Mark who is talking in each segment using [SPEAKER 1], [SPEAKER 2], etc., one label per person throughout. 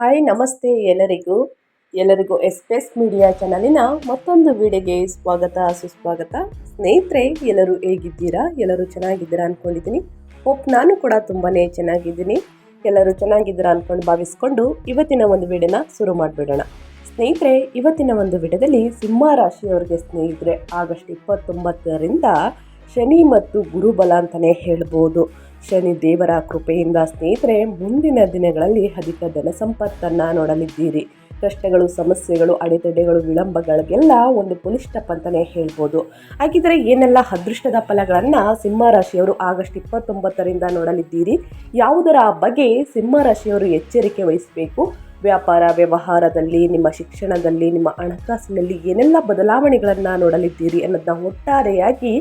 [SPEAKER 1] Hi, ನಮಸ್ತೆ ಎಲ್ಲರಿಗೂ. ಎಲ್ಲರಿಗೂ ಎಸ್ಪೆಸ್ ಮೀಡಿಯಾ ಚಾನಲಿನ ಮತ್ತೊಂದು ವಿಡಿಯೋಗೆ ಸ್ವಾಗತ, ಸುಸ್ವಾಗತ. ಸ್ನೇಹಿತರೆ, ಎಲ್ಲರೂ ಹೇಗಿದ್ದೀರಾ? ಎಲ್ಲರೂ ಚೆನ್ನಾಗಿದ್ದೀರಾ ಅಂದ್ಕೊಂಡಿದ್ದೀನಿ ಹೋಪ್ ನಾನು ಕೂಡ ತುಂಬಾ ಚೆನ್ನಾಗಿದ್ದೀನಿ. ಎಲ್ಲರೂ ಚೆನ್ನಾಗಿದ್ದೀರಾ ಅಂದ್ಕೊಂಡು ಭಾವಿಸ್ಕೊಂಡು ಇವತ್ತಿನ ಒಂದು ವಿಡಿಯೋನ ಶುರು ಮಾಡಿಬಿಡೋಣ. ಸ್ನೇಹಿತರೆ, ಇವತ್ತಿನ ಒಂದು ವಿಡಿಯೋದಲ್ಲಿ ಸಿಂಹ ರಾಶಿಯವರಿಗೆ ಸ್ನೇಹಿತರೆ, ಆಗಸ್ಟ್ ಇಪ್ಪತ್ತೊಂಬತ್ತರಿಂದ ಶನಿ ಮತ್ತು ಗುರುಬಲ ಅಂತಲೇ ಹೇಳ್ಬೋದು. ಶನಿ ದೇವರ ಕೃಪೆಯಿಂದ ಸ್ನೇಹಿತರೆ, ಮುಂದಿನ ದಿನಗಳಲ್ಲಿ ಅಧಿಕ ಧನ ಸಂಪತ್ತನ್ನು ನೋಡಲಿದ್ದೀರಿ. ಕಷ್ಟಗಳು, ಸಮಸ್ಯೆಗಳು, ಅಡೆತಡೆಗಳು, ವಿಳಂಬಗಳಿಗೆಲ್ಲ ಒಂದು ಪುಲಿಸ್ಟಪ್ ಅಂತಲೇ ಹೇಳ್ಬೋದು. ಹಾಗಿದ್ರೆ ಏನೆಲ್ಲ ಅದೃಷ್ಟದ ಫಲಗಳನ್ನು ಸಿಂಹರಾಶಿಯವರು ಆಗಸ್ಟ್ ಇಪ್ಪತ್ತೊಂಬತ್ತರಿಂದ ನೋಡಲಿದ್ದೀರಿ? ಯಾವುದರ ಬಗ್ಗೆ ಸಿಂಹರಾಶಿಯವರು ಎಚ್ಚರಿಕೆ ವಹಿಸಬೇಕು? ವ್ಯಾಪಾರ, ವ್ಯವಹಾರದಲ್ಲಿ, ನಿಮ್ಮ ಶಿಕ್ಷಣದಲ್ಲಿ, ನಿಮ್ಮ ಹಣಕಾಸಿನಲ್ಲಿ ಏನೆಲ್ಲ ಬದಲಾವಣೆಗಳನ್ನು ನೋಡಲಿದ್ದೀರಿ ಅನ್ನೋದನ್ನ ಒಟ್ಟಾರೆಯಾಗಿ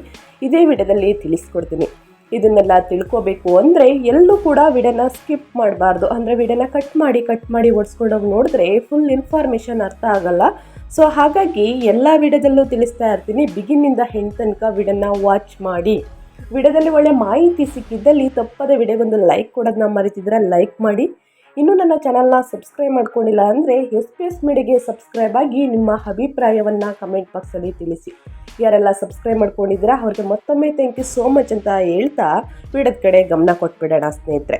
[SPEAKER 1] ಇದೇ ವಿಡಿಯೋದಲ್ಲಿ ತಿಳಿಸ್ಕೊಡ್ತೀನಿ. ಇದನ್ನೆಲ್ಲ ತಿಳ್ಕೊಬೇಕು ಅಂದರೆ ಎಲ್ಲೂ ಕೂಡ ವಿಡಿಯೋನ ಸ್ಕಿಪ್ ಮಾಡಬಾರ್ದು. ಅಂದರೆ ವಿಡಿಯೋನ ಕಟ್ ಮಾಡಿ ಕಟ್ ಮಾಡಿ ಓಡಿಸ್ಕೊಂಡೋಗಿ ನೋಡಿದ್ರೆ ಫುಲ್ ಇನ್ಫಾರ್ಮೇಷನ್ ಅರ್ಥ ಆಗಲ್ಲ. ಸೊ ಹಾಗಾಗಿ ಎಲ್ಲ ವಿಡಿಯೋದಲ್ಲೂ ತಿಳಿಸ್ತಾ ಇರ್ತೀನಿ. ಬಿಗಿನಿಂದ ಹೆಣ್ಣು ತನಕ ವಿಡಿಯೋನ ವಾಚ್ ಮಾಡಿ. ವಿಡಿಯೋದಲ್ಲಿ ಒಳ್ಳೆ ಮಾಹಿತಿ ಸಿಕ್ಕಿದ್ದಲ್ಲಿ ತಪ್ಪದೆ ವಿಡಿಯೋಗೊಂದು ಲೈಕ್ ಕೊಡೋದನ್ನ ಮರಿತಿದ್ರೆ ಲೈಕ್ ಮಾಡಿ. ಇನ್ನೂ ನನ್ನ ಚಾನಲ್ನ ಸಬ್ಸ್ಕ್ರೈಬ್ ಮಾಡ್ಕೊಂಡಿಲ್ಲ ಅಂದರೆ ಎಸ್ ಪಿ ಎಸ್ ಮೀಡಿಗೆ ಸಬ್ಸ್ಕ್ರೈಬ್ ಆಗಿ ನಿಮ್ಮ ಅಭಿಪ್ರಾಯವನ್ನು ಕಮೆಂಟ್ ಬಾಕ್ಸಲ್ಲಿ ತಿಳಿಸಿ. ಯಾರೆಲ್ಲ ಸಬ್ಸ್ಕ್ರೈಬ್ ಮಾಡ್ಕೊಂಡಿದ್ದೀರಾ, ಅವ್ರಿಗೆ ಮತ್ತೊಮ್ಮೆ ಥ್ಯಾಂಕ್ ಯು ಸೋ ಮಚ್ ಅಂತ ಹೇಳ್ತಾ ವಿಡಿಯೋದ ಕಡೆ ಗಮನ ಕೊಟ್ಬಿಡೋಣ ಸ್ನೇಹಿತರೆ.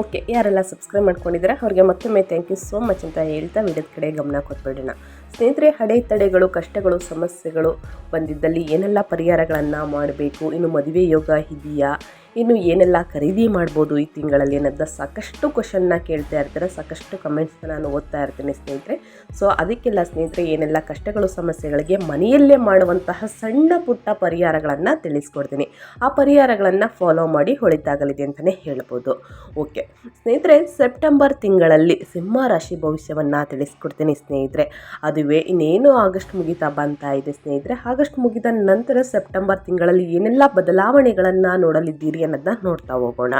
[SPEAKER 1] ಓಕೆ, ಯಾರೆಲ್ಲ ಸಬ್ಸ್ಕ್ರೈಬ್ ಮಾಡ್ಕೊಂಡಿದ್ದಾರೆ, ಅವ್ರಿಗೆ ಮತ್ತೊಮ್ಮೆ ಥ್ಯಾಂಕ್ ಯು ಸೋ ಮಚ್ ಅಂತ ಹೇಳ್ತಾ ವಿಡಿಯೋದ ಕಡೆ ಗಮನ ಕೊಟ್ಬಿಡೋಣ. ಸ್ನೇಹಿತರೆ ಅಡೆತಡೆಗಳು ಕಷ್ಟಗಳು, ಸಮಸ್ಯೆಗಳು ಬಂದಿದ್ದಲ್ಲಿ ಏನೆಲ್ಲ ಪರಿಹಾರಗಳನ್ನು ಮಾಡಬೇಕು? ಇನ್ನು ಮದುವೆ ಯೋಗ ಇದೆಯಾ? ಇನ್ನು ಏನೆಲ್ಲ ಖರೀದಿ ಮಾಡ್ಬೋದು ಈ ತಿಂಗಳಲ್ಲಿ ಅನ್ನೋದ ಸಾಕಷ್ಟು ಕ್ವಶನ್ನ ಕೇಳ್ತಾ ಇರ್ತಾರೆ, ಸಾಕಷ್ಟು ಕಮೆಂಟ್ಸ್ನ ನಾನು ಓದ್ತಾ ಇರ್ತೀನಿ ಸ್ನೇಹಿತರೆ. ಸೊ ಅದಕ್ಕೆಲ್ಲ ಸ್ನೇಹಿತರೆ, ಏನೆಲ್ಲ ಕಷ್ಟಗಳು, ಸಮಸ್ಯೆಗಳಿಗೆ ಮನೆಯಲ್ಲೇ ಮಾಡುವಂತಹ ಸಣ್ಣ ಪುಟ್ಟ ಪರಿಹಾರಗಳನ್ನು ತಿಳಿಸ್ಕೊಡ್ತೀನಿ. ಆ ಪರಿಹಾರಗಳನ್ನು ಫಾಲೋ ಮಾಡಿ ಹೊಳಿತಾಗಲಿದೆ ಅಂತಲೇ ಹೇಳ್ಬೋದು. ಓಕೆ ಸ್ನೇಹಿತರೆ ಸೆಪ್ಟೆಂಬರ್ ತಿಂಗಳಲ್ಲಿ ಸಿಂಹ ರಾಶಿ ಭವಿಷ್ಯವನ್ನು ತಿಳಿಸ್ಕೊಡ್ತೀನಿ ಸ್ನೇಹಿತರೆ. ಅದುವೇ ಇನ್ನೇನು ಆಗಸ್ಟ್ ಮುಗಿತಾ ಬಂತಾ ಇದೆ ಸ್ನೇಹಿತರೆ. ಆಗಸ್ಟ್ ಮುಗಿದ ನಂತರ ಸೆಪ್ಟೆಂಬರ್ ತಿಂಗಳಲ್ಲಿ ಏನೆಲ್ಲ ಬದಲಾವಣೆಗಳನ್ನು ನೋಡಲಿದ್ದೀರಿ ಅನ್ನೋದನ್ನ ನೋಡ್ತಾ ಹೋಗೋಣ.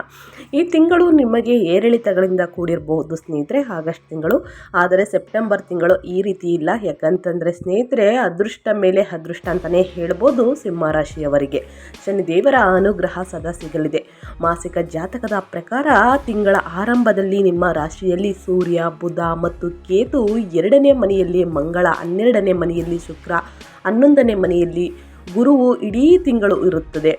[SPEAKER 1] ಈ ತಿಂಗಳು ನಿಮಗೆ ಏರಿಳಿತಗಳಿಂದ ಕೂಡಿರಬಹುದು ಸ್ನೇಹಿತರೆ, ಆಗಸ್ಟ್ ತಿಂಗಳು. ಆದರೆ ಸೆಪ್ಟೆಂಬರ್ ತಿಂಗಳು ಈ ರೀತಿ ಇಲ್ಲ. ಯಾಕಂತಂದರೆ ಸ್ನೇಹಿತರೆ, ಅದೃಷ್ಟ ಮೇಲೆ ಅದೃಷ್ಟ ಅಂತಲೇ ಹೇಳ್ಬೋದು ಸಿಂಹರಾಶಿಯವರಿಗೆ. ಶನಿದೇವರ ಅನುಗ್ರಹ ಸದಾ ಸಿಗಲಿದೆ. ಮಾಸಿಕ ಜಾತಕದ ಪ್ರಕಾರ ತಿಂಗಳ ಆರಂಭದಲ್ಲಿ ನಿಮ್ಮ ರಾಶಿಯಲ್ಲಿ ಸೂರ್ಯ, ಬುಧ ಮತ್ತು ಕೇತು ಎರಡನೇ ಮನೆಯಲ್ಲಿ ಮಂಗಳ, ಹನ್ನೆರಡನೇ ಮನೆಯಲ್ಲಿ ಶುಕ್ರ, ಹನ್ನೊಂದನೇ ಮನೆಯಲ್ಲಿ ಗುರುವು ಇಡೀ ತಿಂಗಳು ಇರುತ್ತದೆ.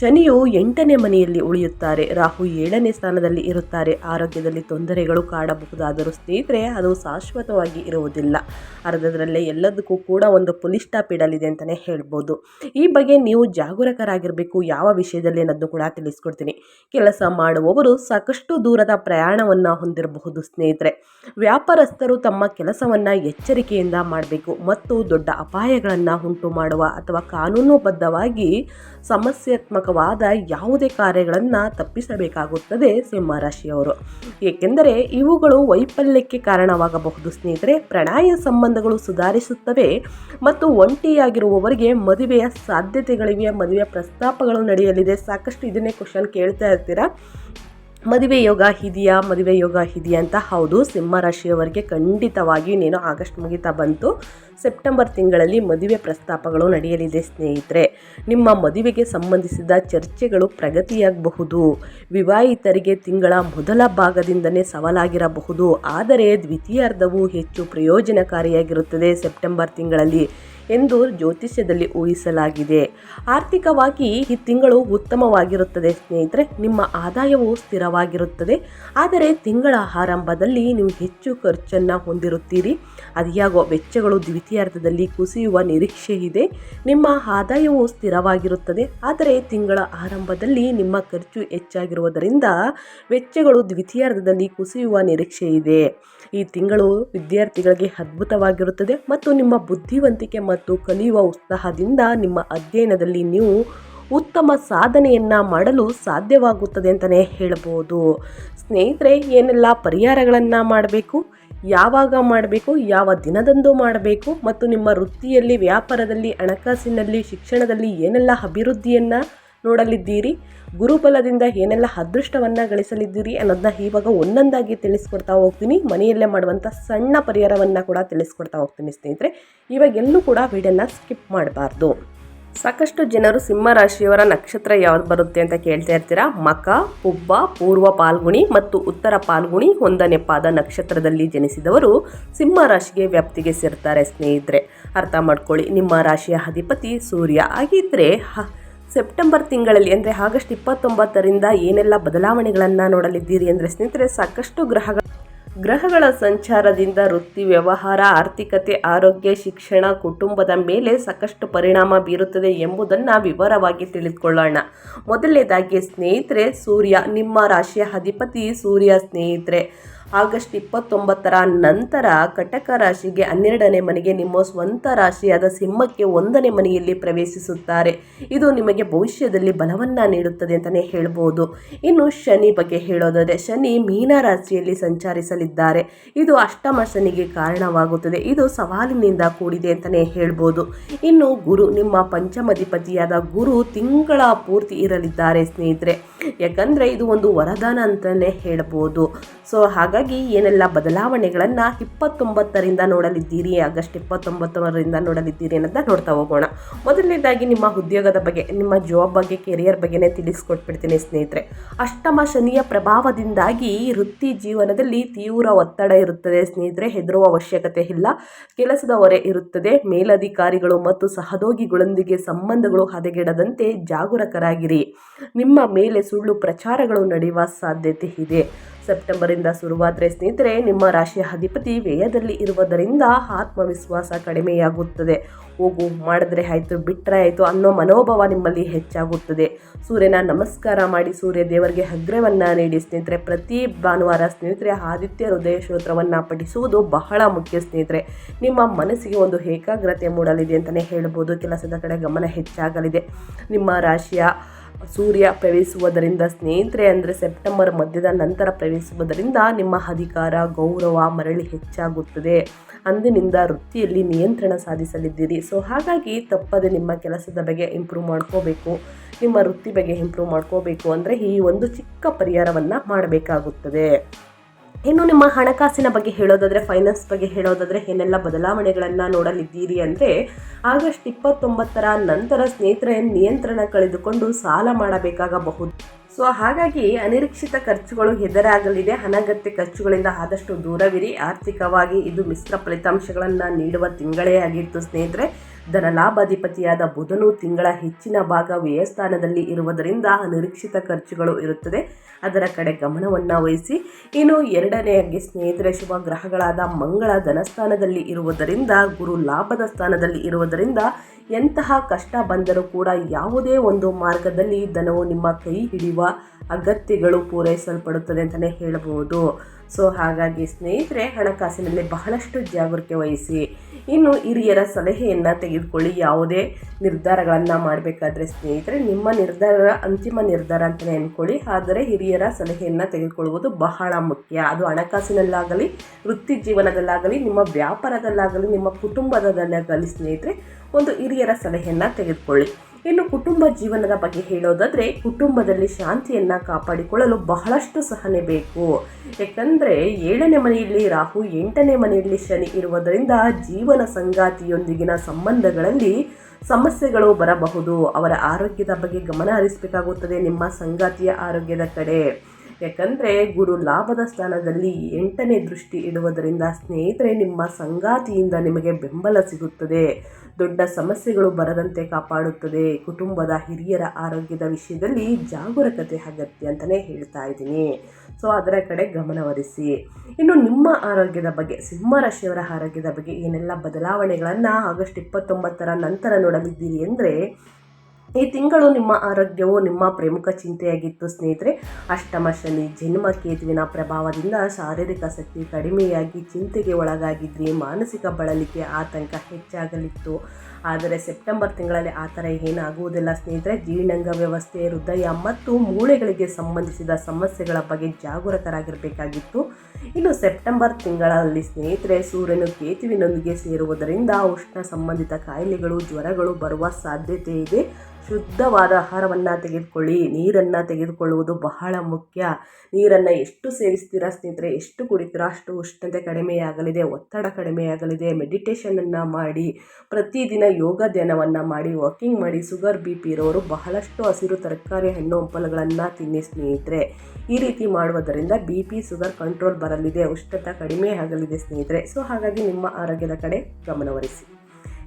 [SPEAKER 1] ಶನಿಯು ಎಂಟನೇ ಮನೆಯಲ್ಲಿ ಉಳಿಯುತ್ತಾರೆ. ರಾಹು ಏಳನೇ ಸ್ಥಾನದಲ್ಲಿ ಇರುತ್ತಾರೆ. ಆರೋಗ್ಯದಲ್ಲಿ ತೊಂದರೆಗಳು ಕಾಡಬಹುದಾದರೂ ಸ್ನೇಹಿತರೆ, ಅದು ಶಾಶ್ವತವಾಗಿ ಇರುವುದಿಲ್ಲ. ಅರ್ಧದರಲ್ಲೇ ಎಲ್ಲದಕ್ಕೂ ಕೂಡ ಒಂದು ಪುಲಿಸ್ ಪಿಡಲಿದೆ ಅಂತಲೇ ಹೇಳ್ಬೋದು. ಈ ಬಗ್ಗೆ ನೀವು ಜಾಗರೂಕರಾಗಿರಬೇಕು. ಯಾವ ವಿಷಯದಲ್ಲಿ ಅನ್ನೋದು ಕೂಡ ತಿಳಿಸ್ಕೊಡ್ತೀನಿ. ಕೆಲಸ ಮಾಡುವವರು ಸಾಕಷ್ಟು ದೂರದ ಪ್ರಯಾಣವನ್ನು ಹೊಂದಿರಬಹುದು ಸ್ನೇಹಿತರೆ. ವ್ಯಾಪಾರಸ್ಥರು ತಮ್ಮ ಕೆಲಸವನ್ನು ಎಚ್ಚರಿಕೆಯಿಂದ ಮಾಡಬೇಕು. ಮತ್ತು ದೊಡ್ಡ ಅಪಾಯಗಳನ್ನು ಉಂಟು ಮಾಡುವ ಅಥವಾ ಕಾನೂನುಬದ್ಧವಾಗಿ ಸಮಸ್ಯಾತ್ಮಕವಾದ ಯಾವುದೇ ಕಾರ್ಯಗಳನ್ನು ತಪ್ಪಿಸಬೇಕಾಗುತ್ತದೆ ಸಿಂಹರಾಶಿಯವರು ಏಕೆಂದರೆ ಇವುಗಳು ವೈಫಲ್ಯಕ್ಕೆ ಕಾರಣವಾಗಬಹುದು. ಸ್ನೇಹಿತರೆ, ಪ್ರಣಯ ಸಂಬಂಧಗಳು ಸುಧಾರಿಸುತ್ತವೆ ಮತ್ತು ಒಂಟಿಯಾಗಿರುವವರಿಗೆ ಮದುವೆಯ ಸಾಧ್ಯತೆಗಳಿವೆ, ಮದುವೆಯ ಪ್ರಸ್ತಾಪಗಳು ನಡೆಯಲಿದೆ. ಸಾಕಷ್ಟು ಇದನ್ನೇ ಕ್ವಶನ್ ಕೇಳ್ತಾ ಇರ್ತೀರಾ? ಮದುವೆ ಯೋಗ ಇದೆಯಾ ಮದುವೆ ಯೋಗ ಇದೆಯಾ ಅಂತ? ಹೌದು ಸಿಂಹರಾಶಿಯವರಿಗೆ ಖಂಡಿತವಾಗಿ ನೀನು ಆಗಸ್ಟ್ ಮುಗಿತಾ ಬಂತು. ಸೆಪ್ಟೆಂಬರ್ ತಿಂಗಳಲ್ಲಿ ಮದುವೆ ಪ್ರಸ್ತಾಪಗಳು ನಡೆಯಲಿದೆ, ಸ್ನೇಹಿತರೆ. ನಿಮ್ಮ ಮದುವೆಗೆ ಸಂಬಂಧಿಸಿದ ಚರ್ಚೆಗಳು ಪ್ರಗತಿಯಾಗಬಹುದು. ವಿವಾಹಿತರಿಗೆ ತಿಂಗಳ ಮೊದಲ ಭಾಗದಿಂದನೇ ಸವಾಲಾಗಿರಬಹುದು. ಆದರೆ ದ್ವಿತೀಯಾರ್ಧವು ಹೆಚ್ಚು ಪ್ರಯೋಜನಕಾರಿಯಾಗಿರುತ್ತದೆ ಸೆಪ್ಟೆಂಬರ್ ತಿಂಗಳಲ್ಲಿ ಎಂದು ಜ್ಯೋತಿಷ್ಯದಲ್ಲಿ ಊಹಿಸಲಾಗಿದೆ. ಆರ್ಥಿಕವಾಗಿ ಈ ತಿಂಗಳು ಉತ್ತಮವಾಗಿರುತ್ತದೆ, ಸ್ನೇಹಿತರೆ. ನಿಮ್ಮ ಆದಾಯವು ಸ್ಥಿರವಾಗಿರುತ್ತದೆ. ಆದರೆ ತಿಂಗಳ ಆರಂಭದಲ್ಲಿ ನೀವು ಹೆಚ್ಚು ಖರ್ಚನ್ನು ಹೊಂದಿರುತ್ತೀರಿ. ಅದಿಯಾಗೋ ವೆಚ್ಚಗಳು ದ್ವಿತೀಯಾರ್ಧದಲ್ಲಿ ಕುಸಿಯುವ ನಿರೀಕ್ಷೆ ಇದೆ. ನಿಮ್ಮ ಆದಾಯವು ಸ್ಥಿರವಾಗಿರುತ್ತದೆ. ಆದರೆ ತಿಂಗಳ ಆರಂಭದಲ್ಲಿ ನಿಮ್ಮ ಖರ್ಚು ಹೆಚ್ಚಾಗಿರುವುದರಿಂದ ವೆಚ್ಚಗಳು ದ್ವಿತೀಯಾರ್ಧದಲ್ಲಿ ಕುಸಿಯುವ ನಿರೀಕ್ಷೆ ಇದೆ. ಈ ತಿಂಗಳು ವಿದ್ಯಾರ್ಥಿಗಳಿಗೆ ಅದ್ಭುತವಾಗಿರುತ್ತದೆ ಮತ್ತು ನಿಮ್ಮ ಬುದ್ಧಿವಂತಿಕೆ ಮತ್ತು ಕಲಿಯುವ ಉತ್ಸಾಹದಿಂದ ನಿಮ್ಮ ಅಧ್ಯಯನದಲ್ಲಿ ನೀವು ಉತ್ತಮ ಸಾಧನೆಯನ್ನು ಮಾಡಲು ಸಾಧ್ಯವಾಗುತ್ತದೆ ಅಂತಲೇ ಹೇಳ್ಬೋದು ಸ್ನೇಹಿತರೆ, ಏನೆಲ್ಲ ಪರಿಹಾರಗಳನ್ನು ಮಾಡಬೇಕು? ಯಾವಾಗ ಮಾಡಬೇಕು, ಯಾವ ದಿನದಂದು ಮಾಡಬೇಕು ಮತ್ತು ನಿಮ್ಮ ವೃತ್ತಿಯಲ್ಲಿ, ವ್ಯಾಪಾರದಲ್ಲಿ, ಹಣಕಾಸಿನಲ್ಲಿ, ಶಿಕ್ಷಣದಲ್ಲಿ ಏನೆಲ್ಲ ಅಭಿವೃದ್ಧಿಯನ್ನು ನೋಡಲಿದ್ದೀರಿ, ಗುರುಬಲದಿಂದ ಏನೆಲ್ಲ ಅದೃಷ್ಟವನ್ನು ಗಳಿಸಲಿದ್ದೀರಿ ಅನ್ನೋದನ್ನ ಇವಾಗ ಒಂದೊಂದಾಗಿ ತಿಳಿಸ್ಕೊಡ್ತಾ ಹೋಗ್ತೀನಿ. ಮನೆಯಲ್ಲೇ ಮಾಡುವಂಥ ಸಣ್ಣ ಪರಿಹಾರವನ್ನು ಕೂಡ ತಿಳಿಸ್ಕೊಡ್ತಾ ಹೋಗ್ತೀನಿ ಸ್ನೇಹಿತರೆ. ಇವಾಗೆಲ್ಲೂ ಕೂಡ ವಿಡಿಯೋನ ಸ್ಕಿಪ್ ಮಾಡಬಾರ್ದು. ಸಾಕಷ್ಟು ಜನರು ಸಿಂಹ ರಾಶಿಯವರ ನಕ್ಷತ್ರ ಯಾವ್ದು ಬರುತ್ತೆ ಅಂತ ಕೇಳ್ತಾ ಇರ್ತೀರಾ? ಮಕ ಪುಬ್ಬ ಪೂರ್ವ ಪಾಲ್ಗುಣಿ ಮತ್ತು ಉತ್ತರ ಪಾಲ್ಗುಣಿ ಒಂದನೇ ಪಾದ ನಕ್ಷತ್ರದಲ್ಲಿ ಜನಿಸಿದವರು ಸಿಂಹ ರಾಶಿಗೆ ವ್ಯಾಪ್ತಿಗೆ ಸೇರ್ತಾರೆ ಸ್ನೇಹಿತರೆ. ಅರ್ಥ ಮಾಡ್ಕೊಳ್ಳಿ, ನಿಮ್ಮ ರಾಶಿಯ ಅಧಿಪತಿ ಸೂರ್ಯ ಆಗಿದ್ದರೆ ಹ, ಸೆಪ್ಟೆಂಬರ್ ತಿಂಗಳಲ್ಲಿ ಅಂದರೆ ಆಗಸ್ಟ್ ಇಪ್ಪತ್ತೊಂಬತ್ತರಿಂದ ಏನೆಲ್ಲ ಬದಲಾವಣೆಗಳನ್ನು ನೋಡಲಿದ್ದೀರಿ ಅಂದರೆ ಸ್ನೇಹಿತರೆ ಸಾಕಷ್ಟು ಗ್ರಹಗಳ ಗ್ರಹಗಳ ಸಂಚಾರದಿಂದ ವೃತ್ತಿ, ವ್ಯವಹಾರ, ಆರ್ಥಿಕತೆ, ಆರೋಗ್ಯ, ಶಿಕ್ಷಣ, ಕುಟುಂಬದ ಮೇಲೆ ಸಾಕಷ್ಟು ಪರಿಣಾಮ ಬೀರುತ್ತದೆ ಎಂಬುದನ್ನು ವಿವರವಾಗಿ ತಿಳಿದುಕೊಳ್ಳೋಣ. ಮೊದಲನೇದಾಗಿ ಸ್ನೇಹಿತರೆ, ಸೂರ್ಯ ನಿಮ್ಮ ರಾಶಿಯ ಅಧಿಪತಿ ಸೂರ್ಯ ಸ್ನೇಹಿತರೆ. ಆಗಸ್ಟ್ ಇಪ್ಪತ್ತೊಂಬತ್ತರ ನಂತರ ಕಟಕ ರಾಶಿಗೆ ಹನ್ನೆರಡನೇ ಮನೆಗೆ ನಿಮ್ಮ ಸ್ವಂತ ರಾಶಿಯಾದ ಸಿಂಹಕ್ಕೆ ಒಂದನೇ ಮನೆಯಲ್ಲಿ ಪ್ರವೇಶಿಸುತ್ತಾರೆ. ಇದು ನಿಮಗೆ ಭವಿಷ್ಯದಲ್ಲಿ ಬಲವನ್ನು ನೀಡುತ್ತದೆ ಅಂತಲೇ ಹೇಳ್ಬೋದು. ಇನ್ನು ಶನಿ ಬಗ್ಗೆ ಹೇಳೋದಾದರೆ, ಶನಿ ಮೀನ ರಾಶಿಯಲ್ಲಿ ಸಂಚರಿಸಲಿದ್ದಾರೆ. ಇದು ಅಷ್ಟಮ ಶನಿಗೆ ಕಾರಣವಾಗುತ್ತದೆ. ಇದು ಸವಾಲಿನಿಂದ ಕೂಡಿದೆ ಅಂತಲೇ ಹೇಳ್ಬೋದು. ಇನ್ನು ಗುರು, ನಿಮ್ಮ ಪಂಚಮಧಿಪತಿಯಾದ ಗುರು ತಿಂಗಳ ಪೂರ್ತಿ ಇರಲಿದ್ದಾರೆ ಸ್ನೇಹಿತರೆ. ಯಾಕಂದರೆ ಇದು ಒಂದು ವರದಾನ ಅಂತಲೇ ಹೇಳ್ಬೋದು. ಸೊ ಹಾಗಾಗಿ ಏನೆಲ್ಲ ಬದಲಾವಣೆಗಳನ್ನು ಇಪ್ಪತ್ತೊಂಬತ್ತರಿಂದ ನೋಡಲಿದ್ದೀರಿ, ಆಗಸ್ಟ್ ಇಪ್ಪತ್ತೊಂಬತ್ತರಿಂದ ನೋಡಲಿದ್ದೀರಿ ಅನ್ನೋದನ್ನ ನೋಡ್ತಾ ಹೋಗೋಣ. ಮೊದಲನೇದಾಗಿ ನಿಮ್ಮ ಉದ್ಯೋಗದ ಬಗ್ಗೆ, ನಿಮ್ಮ ಜಾಬ್ ಬಗ್ಗೆ ಕೆರಿಯರ್ ಬಗ್ಗೆನೇ ತಿಳಿಸ್ಕೊಟ್ಬಿಡ್ತೀನಿ ಸ್ನೇಹಿತರೆ. ಅಷ್ಟಮ ಶನಿಯ ಪ್ರಭಾವದಿಂದಾಗಿ ವೃತ್ತಿ ಜೀವನದಲ್ಲಿ ತೀವ್ರ ಒತ್ತಡ ಇರುತ್ತದೆ ಸ್ನೇಹಿತರೆ, ಹೆದರುವ ಅವಶ್ಯಕತೆ ಇಲ್ಲ. ಕೆಲಸದ ಹೊರೆ ಇರುತ್ತದೆ, ಮೇಲಧಿಕಾರಿಗಳು ಮತ್ತು ಸಹದೋಗಿಗಳೊಂದಿಗೆ ಸಂಬಂಧಗಳು ಹದಗೆಡದಂತೆ ಜಾಗರೂಕರಾಗಿರಿ. ನಿಮ್ಮ ಮೇಲೆ ಸುಳ್ಳು ಪ್ರಚಾರಗಳು ನಡೆಯುವ ಸಾಧ್ಯತೆ ಇದೆ. ಸೆಪ್ಟೆಂಬರಿಂದ ಶುರುವಾದರೆ ಸ್ನೇಹಿತರೆ, ನಿಮ್ಮ ರಾಶಿಯ ಅಧಿಪತಿ ವ್ಯಯದಲ್ಲಿ ಇರುವುದರಿಂದ ಆತ್ಮವಿಶ್ವಾಸ ಕಡಿಮೆಯಾಗುತ್ತದೆ. ಹೋಗು, ಮಾಡಿದ್ರೆ ಆಯಿತು ಬಿಟ್ಟರೆ ಆಯಿತು ಅನ್ನೋ ಮನೋಭಾವ ನಿಮ್ಮಲ್ಲಿ ಹೆಚ್ಚಾಗುತ್ತದೆ. ಸೂರ್ಯನ ನಮಸ್ಕಾರ ಮಾಡಿ, ಸೂರ್ಯ ದೇವರಿಗೆ ಅಗ್ರವನ್ನು ನೀಡಿ ಸ್ನೇಹಿತರೆ, ಪ್ರತಿ ಭಾನುವಾರ ಸ್ನೇಹಿತರೆ ಆದಿತ್ಯ ಹೃದಯ ಶ್ರೋತ್ರವನ್ನು ಪಠಿಸುವುದು ಬಹಳ ಮುಖ್ಯ ಸ್ನೇಹಿತರೆ. ನಿಮ್ಮ ಮನಸ್ಸಿಗೆ ಒಂದು ಏಕಾಗ್ರತೆ ಮೂಡಲಿದೆ ಅಂತಲೇ ಹೇಳ್ಬೋದು. ಕೆಲಸದ ಕಡೆ ಗಮನ ಹೆಚ್ಚಾಗಲಿದೆ. ನಿಮ್ಮ ರಾಶಿಯ ಸೂರ್ಯ ಪ್ರವೇಶಿಸುವುದರಿಂದ ಸ್ನೇಹಿತರೆ ಅಂದರೆ ಸೆಪ್ಟೆಂಬರ್ ಮಧ್ಯದ ನಂತರ ಪ್ರವೇಶಿಸುವುದರಿಂದ ನಿಮ್ಮ ಅಧಿಕಾರ, ಗೌರವ, ಮರಳಿ ಹೆಚ್ಚಾಗುತ್ತದೆ. ಅಂದಿನಿಂದ ವೃತ್ತಿಯಲ್ಲಿ ನಿಯಂತ್ರಣ ಸಾಧಿಸಲಿದ್ದೀರಿ. ಸೊ ಹಾಗಾಗಿ ತಪ್ಪದೆ ನಿಮ್ಮ ಕೆಲಸದ ಬಗ್ಗೆ ಇಂಪ್ರೂವ್ ಮಾಡ್ಕೋಬೇಕು. ನಿಮ್ಮ ವೃತ್ತಿ ಬಗ್ಗೆ ಇಂಪ್ರೂವ್ ಮಾಡ್ಕೋಬೇಕು ಅಂದರೆ ಈ ಒಂದು ಚಿಕ್ಕ ಪರಿಹಾರವನ್ನು ಮಾಡಬೇಕಾಗುತ್ತದೆ. ಇನ್ನು ನಿಮ್ಮ ಹಣಕಾಸಿನ ಬಗ್ಗೆ ಹೇಳೋದಾದರೆ ಫೈನಾನ್ಸ್ ಬಗ್ಗೆ ಹೇಳೋದಾದರೆ ಏನೆಲ್ಲ ಬದಲಾವಣೆಗಳನ್ನು ನೋಡಲಿದ್ದೀರಿ ಅಂದರೆ, ಆಗಸ್ಟ್ ಇಪ್ಪತ್ತೊಂಬತ್ತರ ನಂತರ ಸ್ನೇಹಿತರ ನಿಯಂತ್ರಣ ಕಳೆದುಕೊಂಡು ಸಾಲ ಮಾಡಬೇಕಾಗಬಹುದು. ಸೊ ಹಾಗಾಗಿ ಅನಿರೀಕ್ಷಿತ ಖರ್ಚುಗಳು ಹೆದರಾಗಲಿದೆ. ಅನಗತ್ಯ ಖರ್ಚುಗಳಿಂದ ಆದಷ್ಟು ದೂರವಿರಿ. ಆರ್ಥಿಕವಾಗಿ ಇದು ಮಿಶ್ರ ಫಲಿತಾಂಶಗಳನ್ನು ನೀಡುವ ತಿಂಗಳೇ ಆಗಿತ್ತು ಸ್ನೇಹಿತರೆ. ಧನಲಾಭಾಧಿಪತಿಯಾದ ಬುಧನು ತಿಂಗಳ ಹೆಚ್ಚಿನ ಭಾಗ ವ್ಯಯಸ್ಥಾನದಲ್ಲಿ ಇರುವುದರಿಂದ ಅನಿರೀಕ್ಷಿತ ಖರ್ಚುಗಳು ಇರುತ್ತದೆ. ಅದರ ಕಡೆ ಗಮನವನ್ನು ವಹಿಸಿ. ಇನ್ನು ಎರಡನೆಯಾಗಿ ಸ್ನೇಹಿತರ ಶುಭ ಗ್ರಹಗಳಾದ ಮಂಗಳ ಧನಸ್ಥಾನದಲ್ಲಿ ಇರುವುದರಿಂದ, ಗುರು ಲಾಭದ ಸ್ಥಾನದಲ್ಲಿ ಇರುವುದರಿಂದ ಎಂತಹ ಕಷ್ಟ ಬಂದರೂ ಕೂಡ ಯಾವುದೇ ಒಂದು ಮಾರ್ಗದಲ್ಲಿ ಧನವು ನಿಮ್ಮ ಕೈ ಹಿಡಿಯುವ ಅಗತ್ಯಗಳು ಪೂರೈಸಲ್ಪಡುತ್ತದೆ ಅಂತಲೇ ಹೇಳಬಹುದು. ಸೊ ಹಾಗಾಗಿ ಸ್ನೇಹಿತರೆ ಹಣಕಾಸಿನಲ್ಲಿ ಬಹಳಷ್ಟು ಜಾಗೃತಿ ವಹಿಸಿ, ಇನ್ನು ಹಿರಿಯರ ಸಲಹೆಯನ್ನು ತೆಗೆದುಕೊಳ್ಳಿ. ಯಾವುದೇ ನಿರ್ಧಾರಗಳನ್ನು ಮಾಡಬೇಕಾದ್ರೆ ಸ್ನೇಹಿತರೆ, ನಿಮ್ಮ ನಿರ್ಧಾರ ಅಂತಿಮ ನಿರ್ಧಾರ ಅಂತಲೇ ಅಂದ್ಕೊಳ್ಳಿ ಆದರೆ ಹಿರಿಯರ ಸಲಹೆಯನ್ನು ತೆಗೆದುಕೊಳ್ಳುವುದು ಬಹಳ ಮುಖ್ಯ. ಅದು ಹಣಕಾಸಿನಲ್ಲಾಗಲಿ, ವೃತ್ತಿ ಜೀವನದಲ್ಲಾಗಲಿ, ನಿಮ್ಮ ವ್ಯಾಪಾರದಲ್ಲಾಗಲಿ, ನಿಮ್ಮ ಕುಟುಂಬದಲ್ಲಾಗಲಿ ಸ್ನೇಹಿತರೆ, ಒಂದು ಹಿರಿಯರ ಸಲಹೆಯನ್ನು ತೆಗೆದುಕೊಳ್ಳಿ. ಇನ್ನು ಕುಟುಂಬ ಜೀವನದ ಬಗ್ಗೆ ಹೇಳೋದಾದರೆ ಕುಟುಂಬದಲ್ಲಿ ಶಾಂತಿಯನ್ನು ಕಾಪಾಡಿಕೊಳ್ಳಲು ಬಹಳಷ್ಟು ಸಹನೆ ಬೇಕು. ಯಾಕಂದರೆ ಏಳನೇ ಮನೆಯಲ್ಲಿ ರಾಹು, ಎಂಟನೇ ಮನೆಯಲ್ಲಿ ಶನಿ ಇರುವುದರಿಂದ ಜೀವನ ಸಂಗಾತಿಯೊಂದಿಗಿನ ಸಂಬಂಧಗಳಲ್ಲಿ ಸಮಸ್ಯೆಗಳು ಬರಬಹುದು. ಅವರ ಆರೋಗ್ಯದ ಬಗ್ಗೆ ಗಮನ ಹರಿಸಬೇಕಾಗುತ್ತದೆ ನಿಮ್ಮ ಸಂಗಾತಿಯ ಆರೋಗ್ಯದ ಕಡೆ. ಯಾಕಂದರೆ ಗುರು ಲಾಭದ ಸ್ಥಾನದಲ್ಲಿ ಎಂಟನೇ ದೃಷ್ಟಿ ಇಡುವುದರಿಂದ ಸ್ನೇಹಿತರೆ, ನಿಮ್ಮ ಸಂಗಾತಿಯಿಂದ ನಿಮಗೆ ಬೆಂಬಲ ಸಿಗುತ್ತದೆ. ದೊಡ್ಡ ಸಮಸ್ಯೆಗಳು ಬರದಂತೆ ಕಾಪಾಡುತ್ತದೆ. ಕುಟುಂಬದ ಹಿರಿಯರ ಆರೋಗ್ಯದ ವಿಷಯದಲ್ಲಿ ಜಾಗರೂಕತೆ ಅಗತ್ಯ ಅಂತಲೇ ಹೇಳ್ತಾ ಇದ್ದೀನಿ. ಸೊ ಅದರ ಕಡೆ ಗಮನವರಿಸಿ ಇನ್ನು ನಿಮ್ಮ ಆರೋಗ್ಯದ ಬಗ್ಗೆ ಸಿಂಹರಾಶಿಯವರ ಆರೋಗ್ಯದ ಬಗ್ಗೆ ಏನೆಲ್ಲ ಬದಲಾವಣೆಗಳನ್ನು ಆಗಸ್ಟ್ ಇಪ್ಪತ್ತೊಂಬತ್ತರ ನಂತರ ನೋಡಲಿದ್ದೀರಿ ಅಂದರೆ ಈ ತಿಂಗಳು ನಿಮ್ಮ ಆರೋಗ್ಯವು ನಿಮ್ಮ ಪ್ರಮುಖ ಚಿಂತೆಯಾಗಿತ್ತು ಸ್ನೇಹಿತರೆ. ಅಷ್ಟಮ ಶನಿ ಜನ್ಮ ಕೇತುವಿನ ಪ್ರಭಾವದಿಂದ ಶಾರೀರಿಕ ಶಕ್ತಿ ಕಡಿಮೆಯಾಗಿ ಚಿಂತೆಗೆ ಒಳಗಾಗಿದ್ರಿ. ಮಾನಸಿಕ ಬಳಲಿಕೆ ಆತಂಕ ಹೆಚ್ಚಾಗಲಿತ್ತು. ಆದರೆ ಸೆಪ್ಟೆಂಬರ್ ತಿಂಗಳಲ್ಲಿ ಆ ಥರ ಏನಾಗುವುದಿಲ್ಲ ಸ್ನೇಹಿತರೆ. ಜೀರ್ಣಾಂಗ ವ್ಯವಸ್ಥೆ, ಹೃದಯ ಮತ್ತು ಮೂಳೆಗಳಿಗೆ ಸಂಬಂಧಿಸಿದ ಸಮಸ್ಯೆಗಳ ಬಗ್ಗೆ ಜಾಗರೂಕರಾಗಿರಬೇಕಾಗಿತ್ತು. ಇನ್ನು ಸೆಪ್ಟೆಂಬರ್ ತಿಂಗಳಲ್ಲಿ ಸ್ನೇಹಿತರೆ, ಸೂರ್ಯನು ಕೇತುವಿನೊಂದಿಗೆ ಸೇರುವುದರಿಂದ ಉಷ್ಣ ಸಂಬಂಧಿತ ಕಾಯಿಲೆಗಳು, ಜ್ವರಗಳು ಬರುವ ಸಾಧ್ಯತೆ ಇದೆ. ಶುದ್ಧವಾದ ಆಹಾರವನ್ನು ತೆಗೆದುಕೊಳ್ಳಿ. ನೀರನ್ನು ತೆಗೆದುಕೊಳ್ಳುವುದು ಬಹಳ ಮುಖ್ಯ. ನೀರನ್ನು ಎಷ್ಟು ಸೇವಿಸ್ತೀರಾ ಸ್ನೇಹಿತರೆ? ಎಷ್ಟು ಕುಡಿತೀರಾ? ಅಷ್ಟು ಉಷ್ಣತೆ ಕಡಿಮೆಯಾಗಲಿದೆ, ಒತ್ತಡ ಕಡಿಮೆಯಾಗಲಿದೆ. ಮೆಡಿಟೇಷನನ್ನು ಮಾಡಿ, ಪ್ರತಿದಿನ ಯೋಗ ಧ್ಯಾನವನ್ನು ಮಾಡಿ ವಾಕಿಂಗ್ ಮಾಡಿ ಶುಗರ್ ಬಿ ಪಿ ಇರೋರು ಬಹಳಷ್ಟು ಹಸಿರು ತರಕಾರಿ, ಹಣ್ಣು, ಹಂಪಲುಗಳನ್ನು ತಿನ್ನಿ ಸ್ನೇಹಿತರೆ. ಈ ರೀತಿ ಮಾಡುವುದರಿಂದ ಬಿ ಪಿ ಶುಗರ್ ಕಂಟ್ರೋಲ್ ಬರಲಿದೆ, ಉಷ್ಣತೆ ಕಡಿಮೆ ಆಗಲಿದೆ ಸ್ನೇಹಿತರೆ. ಸೊ ಹಾಗಾಗಿ ನಿಮ್ಮ ಆರೋಗ್ಯದ ಕಡೆ ಗಮನವಹಿಸಿ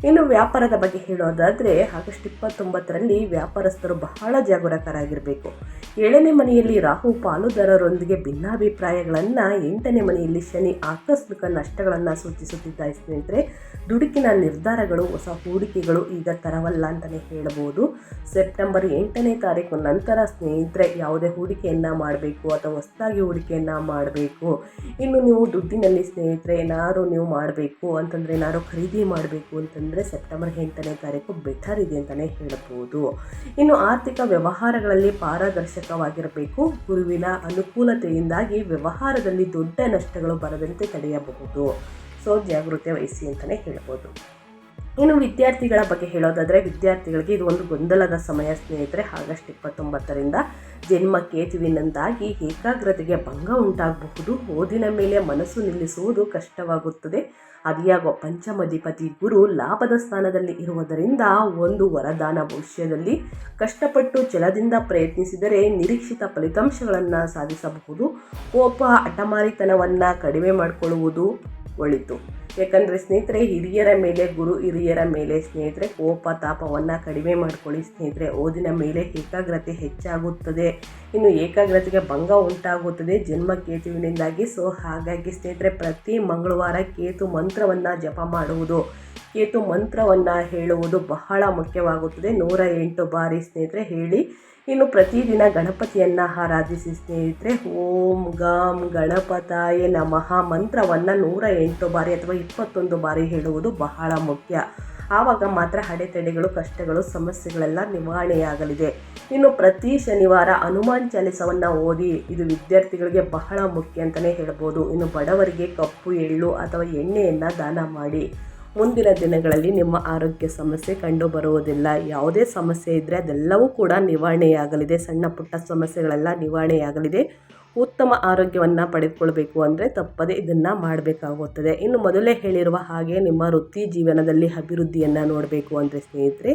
[SPEAKER 1] ಇನ್ನು ವ್ಯಾಪಾರದ ಬಗ್ಗೆ ಹೇಳೋದಾದರೆ ಆಗಸ್ಟ್ ಇಪ್ಪತ್ತೊಂಬತ್ತರಲ್ಲಿ ವ್ಯಾಪಾರಸ್ಥರು ಬಹಳ ಜಾಗರೂಕರಾಗಿರಬೇಕು. ಏಳನೇ ಮನೆಯಲ್ಲಿ ರಾಹು ಪಾಲುದಾರರೊಂದಿಗೆ ಭಿನ್ನಾಭಿಪ್ರಾಯಗಳನ್ನು ಎಂಟನೇ ಮನೆಯಲ್ಲಿ ಶನಿ ಆಕಸ್ಮಿಕ ನಷ್ಟಗಳನ್ನು ಸೂಚಿಸುತ್ತಿದ್ದ ಸ್ನೇಹಿತರೆ. ದುಡುಕಿನ ನಿರ್ಧಾರಗಳು, ಹೊಸ ಹೂಡಿಕೆಗಳು ಈಗ ತರವಲ್ಲ ಅಂತಲೇ ಹೇಳಬಹುದು ಸೆಪ್ಟೆಂಬರ್ ಎಂಟನೇ ತಾರೀಕು ನಂತರ ಸ್ನೇಹಿತರೆ ಯಾವುದೇ ಹೂಡಿಕೆಯನ್ನು ಮಾಡಬೇಕು ಅಥವಾ ಹೊಸದಾಗಿ ಹೂಡಿಕೆಯನ್ನು ಮಾಡಬೇಕು. ಇನ್ನು ನೀವು ದುಡ್ಡಿನಲ್ಲಿ ಸ್ನೇಹಿತರೆ ಏನಾದರೂ ನೀವು ಮಾಡಬೇಕು ಅಂತಂದರೆ ಏನಾದ್ರು ಖರೀದಿ ಮಾಡಬೇಕು ಅಂತಂದರೆ ಅಂದರೆ ಸೆಪ್ಟೆಂಬರ್ ಎಂಟನೇ ತಾರೀಕು ಬೆಟರ್ ಇದೆ ಅಂತಲೇ ಹೇಳಬಹುದು ಇನ್ನು ಆರ್ಥಿಕ ವ್ಯವಹಾರಗಳಲ್ಲಿ ಪಾರದರ್ಶಕವಾಗಿರಬೇಕು. ಗುರುವಿನ ಅನುಕೂಲತೆಯಿಂದಾಗಿ ವ್ಯವಹಾರದಲ್ಲಿ ದೊಡ್ಡ ನಷ್ಟಗಳು ಬರದಂತೆ ತಡೆಯಬಹುದು. ಸೊ, ಜಾಗೃತಿ ವಹಿಸಿ ಅಂತಲೇ ಹೇಳ್ಬೋದು. ಇನ್ನು ವಿದ್ಯಾರ್ಥಿಗಳ ಬಗ್ಗೆ ಹೇಳೋದಾದರೆ, ವಿದ್ಯಾರ್ಥಿಗಳಿಗೆ ಇದು ಒಂದು ಗೊಂದಲದ ಸಮಯ. ಸ್ನೇಹಿತರೆ, ಆಗಸ್ಟ್ ಇಪ್ಪತ್ತೊಂಬತ್ತರಿಂದ ಜನ್ಮ ಕೇತುವಿನಿಂದಾಗಿ ಏಕಾಗ್ರತೆಗೆ ಭಂಗ ಉಂಟಾಗಬಹುದು. ಓದಿನ ಮೇಲೆ ಮನಸ್ಸು ನಿಲ್ಲಿಸುವುದು ಕಷ್ಟವಾಗುತ್ತದೆ. ಅದಿಯಾಗೋ ಪಂಚಮಧಿಪತಿ ಗುರು ಲಾಭದ ಸ್ಥಾನದಲ್ಲಿ ಇರುವುದರಿಂದ ಒಂದು ವರದಾನ ಭವಿಷ್ಯದಲ್ಲಿ ಕಷ್ಟಪಟ್ಟು ಛಲದಿಂದ ಪ್ರಯತ್ನಿಸಿದರೆ ನಿರೀಕ್ಷಿತ ಫಲಿತಾಂಶಗಳನ್ನು ಸಾಧಿಸಬಹುದು. ಕೋಪ, ಹಠಮಾರಿತನವನ್ನು ಕಡಿಮೆ ಮಾಡಿಕೊಳ್ಳುವುದು ಒಳಿತು. ಯಾಕಂದರೆ ಸ್ನೇಹಿತರೆ, ಹಿರಿಯರ ಮೇಲೆ, ಗುರು ಹಿರಿಯರ ಮೇಲೆ ಸ್ನೇಹಿತರೆ, ಕೋಪ, ತಾಪವನ್ನು ಕಡಿಮೆ ಮಾಡ್ಕೊಳ್ಳಿ ಸ್ನೇಹಿತರೆ. ಓದಿನ ಮೇಲೆ ಏಕಾಗ್ರತೆ ಹೆಚ್ಚಾಗುತ್ತದೆ. ಇನ್ನು ಏಕಾಗ್ರತೆಗೆ ಭಂಗ ಉಂಟಾಗುತ್ತದೆ. ಜನ್ಮ ಕೇತುವಿನಿಂದಾಗಿ. ಸೊ ಹಾಗಾಗಿ ಸ್ನೇಹಿತರೆ, ಪ್ರತಿ ಮಂಗಳವಾರ ಕೇತು ಮಂತ್ರವನ್ನು ಜಪ ಮಾಡುವುದು. ಕೇತು ಮಂತ್ರವನ್ನು ಹೇಳುವುದು ಬಹಳ ಮುಖ್ಯವಾಗುತ್ತದೆ. ನೂರ ಎಂಟು ಬಾರಿ ಸ್ನೇಹಿತರೆ, ಹೇಳಿ ಇನ್ನು ಪ್ರತಿದಿನ ಗಣಪತಿಯನ್ನು ಆರಾಧಿಸಿ ಸ್ನೇಹಿತರೆ, ಓಂ ಗಾಂ ಗಣಪತಾಯ ನಮಃ. ಮಂತ್ರವನ್ನು ನೂರ ಎಂಟು ಬಾರಿ ಅಥವಾ ಇಪ್ಪತ್ತೊಂದು ಬಾರಿ ಹೇಳುವುದು ಬಹಳ ಮುಖ್ಯ. ಆವಾಗ ಮಾತ್ರ ಅಡೆತಡೆಗಳು, ಕಷ್ಟಗಳು, ಸಮಸ್ಯೆಗಳೆಲ್ಲ ನಿವಾರಣೆಯಾಗಲಿದೆ. ಇನ್ನು ಪ್ರತಿ ಶನಿವಾರ ಹನುಮಾನ್ ಚಾಲಿಸವನ್ನು ಓದಿ ಇದು ವಿದ್ಯಾರ್ಥಿಗಳಿಗೆ ಬಹಳ ಮುಖ್ಯ ಅಂತಲೇ ಹೇಳ್ಬೋದು. ಇನ್ನು ಬಡವರಿಗೆ ಕಪ್ಪು, ಎಳ್ಳು ಅಥವಾ ಎಣ್ಣೆಯನ್ನು ದಾನ ಮಾಡಿ. ಮುಂದಿನ ದಿನಗಳಲ್ಲಿ ನಿಮ್ಮ ಆರೋಗ್ಯ ಸಮಸ್ಯೆ ಕಂಡು ಬರುವುದಿಲ್ಲ ಯಾವುದೇ ಸಮಸ್ಯೆ ಇದ್ದರೆ ಅದೆಲ್ಲವೂ ಕೂಡ ನಿವಾರಣೆಯಾಗಲಿದೆ. ಸಣ್ಣ ಪುಟ್ಟ ಸಮಸ್ಯೆಗಳೆಲ್ಲ ನಿವಾರಣೆಯಾಗಲಿದೆ. ಉತ್ತಮ ಆರೋಗ್ಯವನ್ನು ಪಡೆದುಕೊಳ್ಬೇಕು ಅಂದರೆ ತಪ್ಪದೇ ಇದನ್ನು ಮಾಡಬೇಕಾಗುತ್ತದೆ. ಇನ್ನು ಮೊದಲೇ ಹೇಳಿರುವ ಹಾಗೆ ನಿಮ್ಮ ವೃತ್ತಿ ಜೀವನದಲ್ಲಿ ಅಭಿವೃದ್ಧಿಯನ್ನು ನೋಡಬೇಕು ಅಂದರೆ ಸ್ನೇಹಿತರೆ,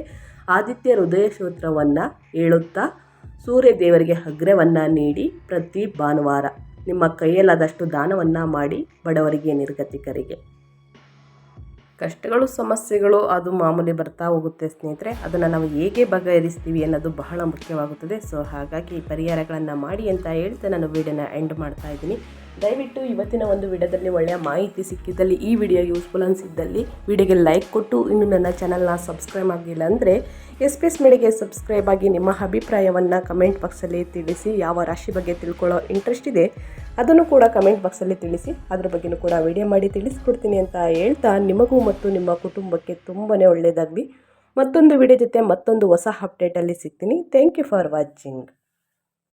[SPEAKER 1] ಆದಿತ್ಯ ಹೃದಯ ಸೂತ್ರವನ್ನು ಹೇಳುತ್ತಾ, ಸೂರ್ಯ ದೇವರಿಗೆ ಅಗ್ರವನ್ನು ನೀಡಿ ಪ್ರತಿ ಭಾನುವಾರ ನಿಮ್ಮ ಕೈಯಲ್ಲಾದಷ್ಟು ದಾನವನ್ನು ಮಾಡಿ ಬಡವರಿಗೆ ನಿರ್ಗತಿಕರಿಗೆ. ಕಷ್ಟಗಳು, ಸಮಸ್ಯೆಗಳು ಅದು ಮಾಮೂಲಿ ಬರ್ತಾ ಹೋಗುತ್ತೆ ಸ್ನೇಹಿತರೆ. ಅದನ್ನು ನಾವು ಹೇಗೆ ಬಗೆಹರಿಸ್ತೀವಿ ಅನ್ನೋದು ಬಹಳ ಮುಖ್ಯವಾಗುತ್ತದೆ. ಸೊ ಹಾಗಾಗಿ ಪರಿಹಾರಗಳನ್ನು ಮಾಡಿ ಅಂತ ಹೇಳ್ತಾ ನಾನು ವೀಡಿಯೋನ ಎಂಡ್ ಮಾಡ್ತಾ ಇದ್ದೀನಿ. ದಯವಿಟ್ಟು ಇವತ್ತಿನ ಒಂದು ವಿಡಿಯೋದಲ್ಲಿ ಒಳ್ಳೆಯ ಮಾಹಿತಿ ಸಿಕ್ಕಿದ್ದಲ್ಲಿ ಈ ವಿಡಿಯೋ ಯೂಸ್ಫುಲ್ ಅನಿಸಿದ್ದಲ್ಲಿ ವಿಡಿಯೋಗೆ ಲೈಕ್ ಕೊಟ್ಟು ಇನ್ನು ನನ್ನ ಚಾನಲ್ನ ಸಬ್ಸ್ಕ್ರೈಬ್ ಆಗಿಲ್ಲ ಅಂದರೆ ಎಸ್ ಪಿ ಎಸ್ ಮೇಡಿಗೆ ಸಬ್ಸ್ಕ್ರೈಬ್ ಆಗಿ ನಿಮ್ಮ ಅಭಿಪ್ರಾಯವನ್ನು ಕಮೆಂಟ್ ಬಾಕ್ಸಲ್ಲಿ ತಿಳಿಸಿ, ಯಾವ ರಾಶಿ ಬಗ್ಗೆ ತಿಳ್ಕೊಳ್ಳೋ ಇಂಟ್ರೆಸ್ಟ್ ಇದೆ ಅದನ್ನು ಕೂಡ ಕಮೆಂಟ್ ಬಾಕ್ಸಲ್ಲಿ ತಿಳಿಸಿ, ಅದ್ರ ಬಗ್ಗೆಯೂ ಕೂಡ ವಿಡಿಯೋ ಮಾಡಿ ತಿಳಿಸ್ಕೊಡ್ತೀನಿ ಅಂತ ಹೇಳ್ತಾ ನಿಮಗೂ ಮತ್ತು ನಿಮ್ಮ ಕುಟುಂಬಕ್ಕೆ ತುಂಬಾ ಒಳ್ಳೆಯದಾಗಲಿ. ಮತ್ತೊಂದು ವಿಡಿಯೋ ಜೊತೆ ಮತ್ತೊಂದು ಹೊಸ ಅಪ್ಡೇಟಲ್ಲಿ ಸಿಗ್ತೀನಿ. Thank you for watching